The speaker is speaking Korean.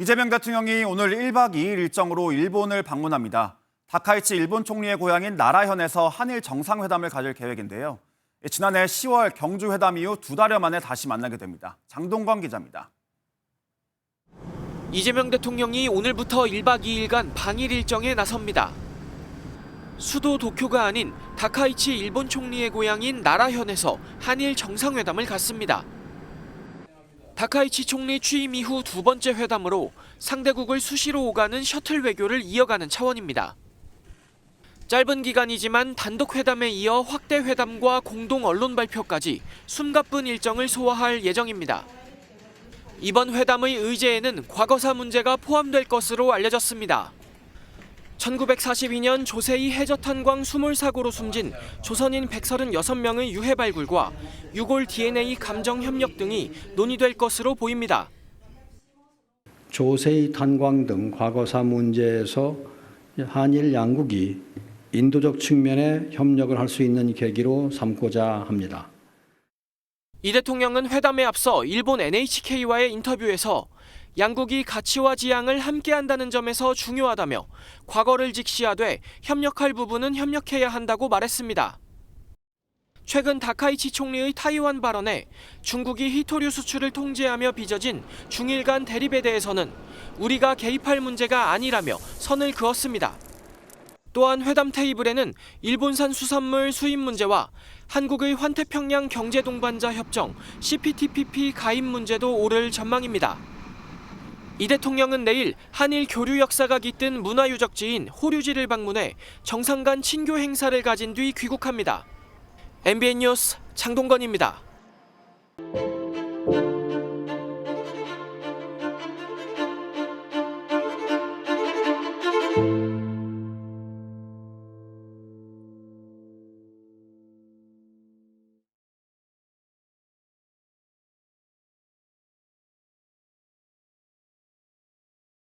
이재명 대통령이 오늘 1박 2일 일정으로 일본을 방문합니다. 다카이치 일본 총리의 고향인 나라현에서 한일 정상회담을 가질 계획인데요. 지난해 10월 경주 회담 이후 두 달여 만에 다시 만나게 됩니다. 장동건 기자입니다. 이재명 대통령이 오늘부터 1박 2일간 방일 일정에 나섭니다. 수도 도쿄가 아닌 다카이치 일본 총리의 고향인 나라현에서 한일 정상회담을 갖습니다. 다카이치 총리 취임 이후 두 번째 회담으로 상대국을 수시로 오가는 셔틀 외교를 이어가는 차원입니다. 짧은 기간이지만 단독 회담에 이어 확대 회담과 공동 언론 발표까지 숨가쁜 일정을 소화할 예정입니다. 이번 회담의 의제에는 과거사 문제가 포함될 것으로 알려졌습니다. 1942년 조세희 해저탄광 수몰 사고로 숨진 조선인 136명의 유해 발굴과 유골 DNA 감정 협력 등이 논의될 것으로 보입니다. 조세희 탄광 등 과거사 문제에서 한일 양국이 인도적 측면에 협력을 할 수 있는 계기로 삼고자 합니다. 이 대통령은 회담에 앞서 일본 NHK와의 인터뷰에서 양국이 가치와 지향을 함께한다는 점에서 중요하다며 과거를 직시하되 협력할 부분은 협력해야 한다고 말했습니다. 최근 다카이치 총리의 타이완 발언에 중국이 히토류 수출을 통제하며 빚어진 중일 간 대립에 대해서는 우리가 개입할 문제가 아니라며 선을 그었습니다. 또한 회담 테이블에는 일본산 수산물 수입 문제와 한국의 환태평양 경제동반자 협정 CPTPP 가입 문제도 오를 전망입니다. 이 대통령은 내일 한일 교류 역사가 깃든 문화유적지인 호류지를 방문해 정상 간 친교 행사를 가진 뒤 귀국합니다. MBN 뉴스 장동건입니다.